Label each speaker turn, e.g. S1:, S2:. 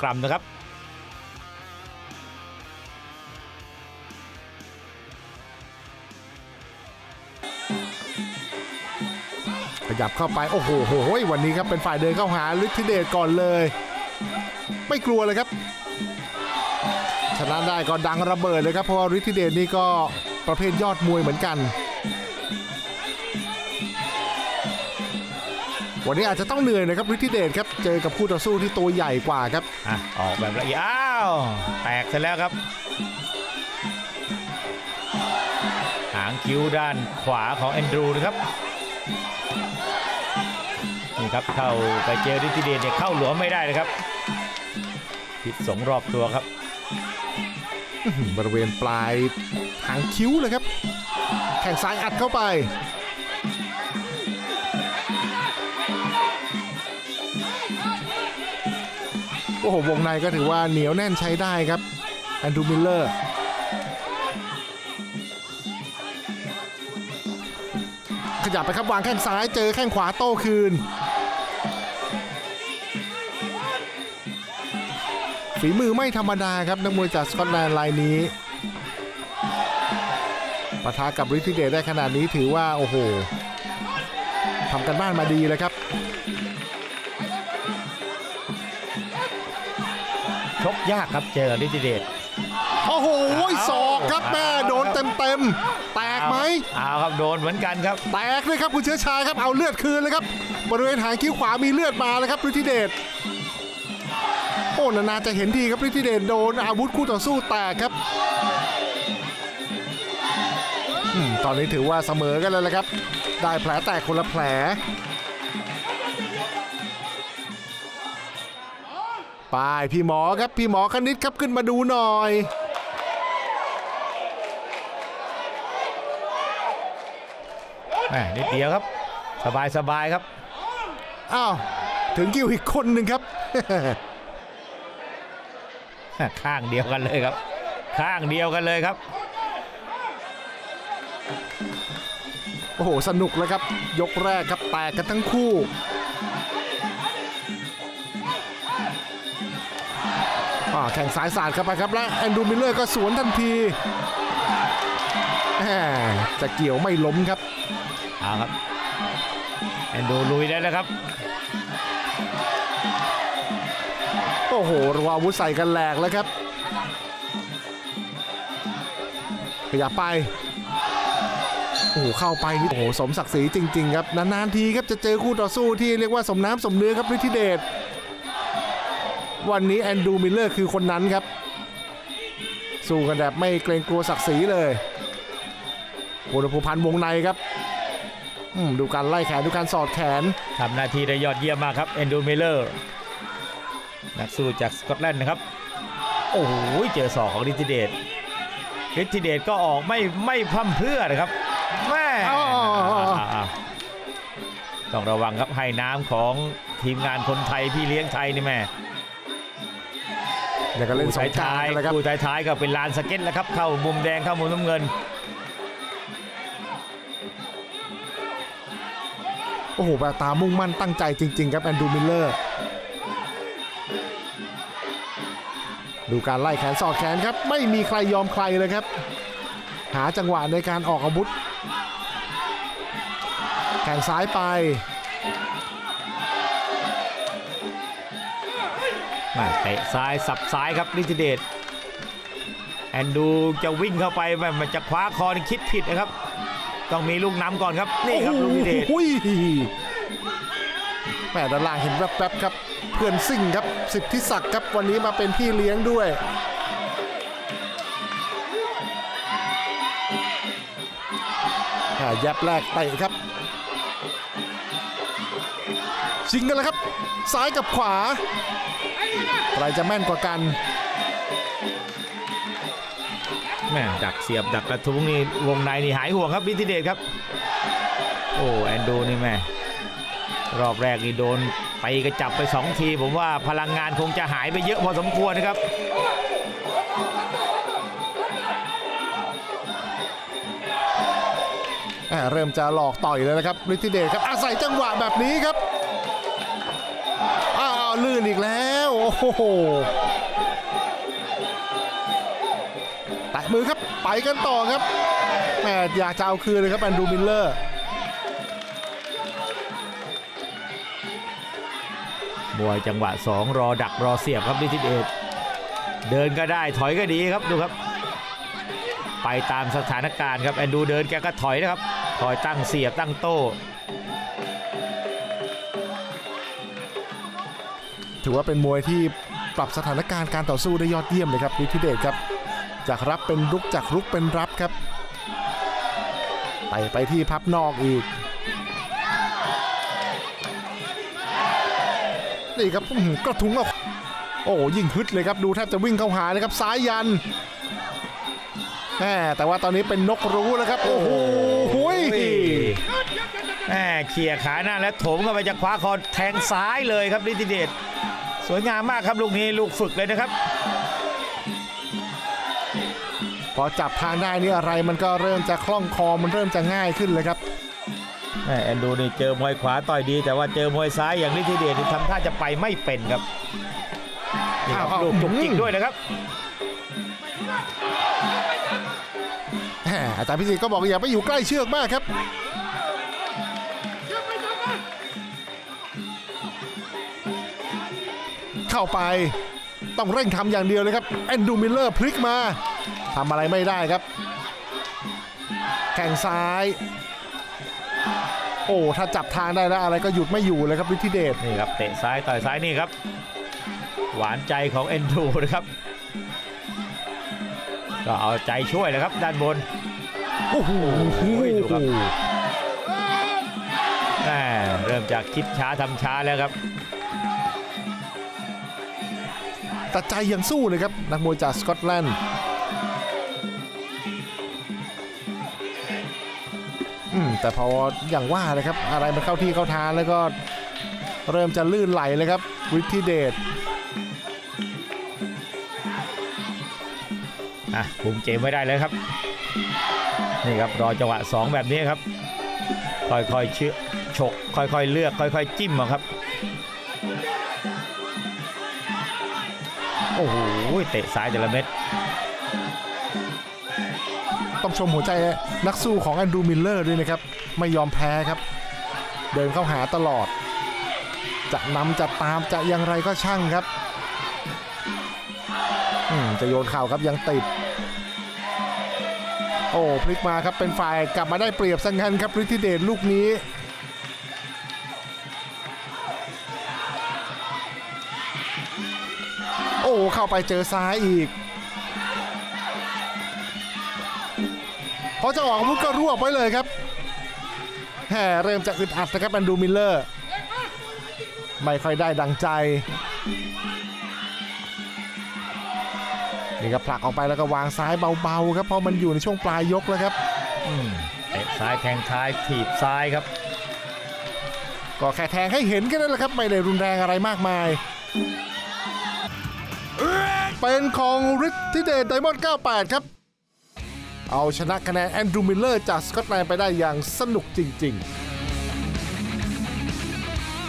S1: กรัมนะครับ
S2: ขยับเข้าไป โอ้โหโหยวันนี้ครับเป็นฝ่ายเดินเข้าหาฤทธิเดชก่อนเลย ไม่กลัวเลยครับชนะได้ก็ดังระเบิดเลยครับเพราะว่าฤทธิเดชนี่ก็ประเภทยอดมวยเหมือนกัน วันนี้อาจจะต้องเหนื่อยนะครับฤทธิเดชครับเจอกับคู่ต่อสู้ที่ตัวใหญ่กว่าครับ
S1: อะออกแบบละเอียดอ้าวแตกเสร็จแล้วครับ หางคิ้วด้านขวาของแอนดรูนะครับนี่ครับเข้าไปเจอริทิเดนเนี่ยเข้าหลวมไม่ได้เลยครับพิษสงรอบตัวครับ
S2: บริเวณปลายหางคิ้วเลยครับ แข่งซ้ายอัดเข้าไป โอ้โห วงในก็ถือว่าเหนียวแน่นใช้ได้ครับ แอนดูมิลเลอร์ ขยับไปครับวางแข้งซ้ายเจอแข้งขวาโต้คืน ฝีมือไม่ธรรมดาครับนักมวยจากสกอตแลนด์รายนี้ปะทะกับริทิเดชได้ขนาดนี้ถือว่า โอ้โหทำกันบ้านมาดีเลยครับ
S1: ชกยากครับเจอริทิเดน
S2: โอ้โห
S1: เอา
S2: ศอกครับแม่
S1: เอา
S2: โดนเต็มเต็มๆ แตกไหม
S1: เอาครับโดนเหมือนกันครับ
S2: แตกเลยครับคุณเชื้อชายครับเอาเลือดคืนเลยครับบริเวณหางคิ้วขวามีเลือดมาเลยครับฤทธิเดชโอ้นานๆจะเห็นทีครับฤทธิเดชโดนอาวุธคู่ต่อสู้แตกครับอืมตอนนี้ถือว่าเสมอกันแล้วละครับ ได้แผลแตกคนละแผล ไป้ายพี่หมอครับพี่หมอคณิตครับขึ้นมาดูหน่อย
S1: แหม่นิดเดียวครับ สบายสบายครับ
S2: อ้าวถึงคิวอีกคนหนึ่งครับ
S1: ข้างเดียวกันเลยครับ ข้างเดียวกันเลยครับ
S2: โอ้โห สนุกเลยครับ ยกแรกครับแตกกันทั้งคู่ ข่งสายสาดเข้าไปครับและแอนดรูมิลเลอร์ก็สวนทันทีแหมจะเกี่ยวไม่ล้มครับ
S1: เอาครับแอนดูลุยได้แล้วครับ
S2: โอ้โหรัวอาวุธใส่กันแหลกแล้วครับ ขยับไป โอ้โหเข้าไปนี่โอ้โหสมศักดิ์ศรีจริง ๆ ครับ นาน ๆ ทีครับจะเจอคู่ต่อสู้ที่เรียกว่าสมน้ำสมเนื้อครับฤทธิเดช วันนี้แอนดรูมิลเลอร์คือคนนั้นครับ สู้กันแบบไม่เกรงกลัวศักดิ์ศรีเลยโอ้โหภูพันธ์วงในครับอืมดูการไล่แขนดูการสอดแขน
S1: ทำหน้าที่ได้ยอดเยี่ยมมากครับเอนดูมิลเลอร์นักสู้จากสกอตแลนด์นะครับ โอ้โหเจอศอกของฤทธิเดชฤทธิเดชก็ออกไม่ไม่พร่ำเพรื่อนะครับแม่
S2: อ๋อ
S1: อ่าต้องระวังครับให้น้ำของทีมงานคนไทยพี่เลี้ยงไทยนี่แม่
S2: เดี๋ยวก็เล่นสงกราร
S1: ท้าย
S2: กันแล้วครับ
S1: คู่ท้ายๆก็เป็นลานสเก็ตแล้วครับ เข้ามุมแดงเข้ามุมน้ำเงิน
S2: โอ้โหแววตามุ่งมั่นตั้งใจจริง ๆ ครับแอนดรูมิลเลอร์ดูการไล่แขนสอดแขนครับ ไม่มีใครยอมใครเลยครับ หาจังหวะในการออกอาวุธแข่งซ้ายไป
S1: มาเตะซ้ายสับซ้ายครับฤทธิเดชแอนดูจะวิ่งเข้าไปแบบมันจะคว้าคอนี่คิดผิดนะครับ ต้องมีลูกน้ำก่อนครับนี่ครับลูกฤทธิเดช
S2: โอ้โหแหม่ด้านล่างเห็นแวบๆครับ เพื่อนซิ่งครับสิทธิศักดิ์ครับวันนี้มาเป็นพี่เลี้ยงด้วยอ่ายับแรกเตะครับชิงกันแล้วครับ ซ้ายกับขวา ใครจะแม่นกว่ากัน
S1: แม่ดักเสียบดักกระทุ้งนี่วงในนี่หายห่วงครับฤทธิเดชครับ โอ้แอนดูนี่แม่รอบแรกนี่โดนไปกระจับไปสองที ผมว่าพลังงานคงจะหายไปเยอะพอสมควรนะครับ
S2: อ่าเริ่มจะหลอกต่อยเลยนะครับฤทธิเดชครับอาศัยจังหวะแบบนี้ครับอ้าว ลื่นอีกแล้ว โอ้โหแตะมือครับไปกันต่อครับแหมอยากจะเอาคืนเลยครับแอนดูมิลเลอร์
S1: มวยจังหวะ 2 รอดักรอเสียบครับลิทิเดชเดินก็ได้ถอยก็ดีครับดูครับ ไปตามสถานการณ์ครับแอนดูเดินแกก็ถอยนะครับคอยตั้งเสียบตั้งโต้
S2: ถือว่าเป็นมวยที่ปรับสถานการณ์การต่อสู้ได้ยอดเยี่ยมเลยครับฤทธิเดชครับจากรับเป็นรุกจากรุกเป็นรับครับไปไปที่พับนอกอีกนี่ครับอื้อหือกระทุ้งออกโอ้ยิ่งฮึดเลยครับดูแทบจะวิ่งเข้าหาเลยครับซ้ายยันแหมแต่ว่าตอนนี้เป็นนกรู้แล้วครับ โอ้โหหุย
S1: แหมเขี่ยขาหน้าแล้วโถมเข้าไปจะคว้าคอแทงซ้ายเลยครับลิทิเดช สวยงามมากครับลูกนี้ลูกฝึกเลยนะครับ
S2: พอจับทางได้นี่อะไรมันก็เริ่มจะคล่องคอมันเริ่มจะง่ายขึ้นเลยครับ
S1: แหม่แอนดูนี่เจอมวยขวาต่อยดี แต่ว่าเจอมวยซ้ายอย่างลิทิเดชนี่ทำท่าจะไปไม่เป็นครับนี่ครับ
S2: อ้าว
S1: ลูกจุกจิก
S2: อืม
S1: ด้วยนะครับ
S2: แหมอาจารย์พิสิทธิ์ก็บอกอย่าไปอยู่ใกล้เชือกมากครับ เข้าไป ต้องเร่งทำอย่างเดียวเลยครับแอนดูมิลเลอร์พลิกมาทำอะไรไม่ได้ครับ แข่งซ้าย โอ้ถ้าจับทางได้แล้วอะไรก็หยุดไม่อยู่เลยครับฤทธิเดช
S1: นี่ครับเตะซ้ายต่อยซ้ายนี่ครับ หวานใจของเอนดูนะครับ ก็เอาใจช่วยนะครับด้านบน
S2: โอ้โห
S1: ดูครับแหม่เริ่มจากคิดช้าทำช้าแล้วครับ
S2: แต่ใจยังสู้เลยครับ นักมวยจากสกอตแลนด์อืมแต่พออย่างว่าเลยครับ อะไรมันเข้าที่เข้าทางแล้วก็เริ่มจะลื่นไหลเลยครับฤทธิเดช
S1: อะคุมเกมไว้ได้เลยครับ นี่ครับรอจังหวะ 2 แบบนี้ครับ ค่อยๆเชื่อฉกค่อยๆเลือก ค่อยๆ จิ้มครับ โอ้โหเตะซ้ายแต่ละเม็ด
S2: ต้องชมหัวใจนักสู้ของแอนดูมิลเลอร์ด้วยนะครับ ไม่ยอมแพ้ครับ เดินเข้าหาตลอด จะนำจะตามจะอย่างไรก็ช่างครับจะโยนเข่าครับยังติด โอ้พลิกมาครับเป็นฝ่ายกลับมาได้เปรียบสังงันครับฤทธิเดชลูกนี้ อ้เข้าไปเจอซ้ายอีก พอจะออกอาวุธก็รวบไว้เลยครับแหมเริ่มจะอึดอัดนะครับแอนดรูมิลเลอร์ ไม่ค่อยได้ดังใจ นี่ก็ผลักออกไปแล้วก็วางซ้ายเบาๆครับเพราะมันอยู่ในช่วงปลายยกแล้วครับ
S1: อืมเตะซ้ายแทงท้ายถีบซ้ายครับ
S2: ก็แค่แทงให้เห็นแค่นั้นแหละครับ ไม่ได้รุนแรงอะไรมากมาย เป็นของริทธิเดชไดมอนด์98 ครับ เอาชนะคะแนนแอนดรูมิลเลอร์จากสกอตแลนด์ไปได้อย่างสนุกจริง ๆ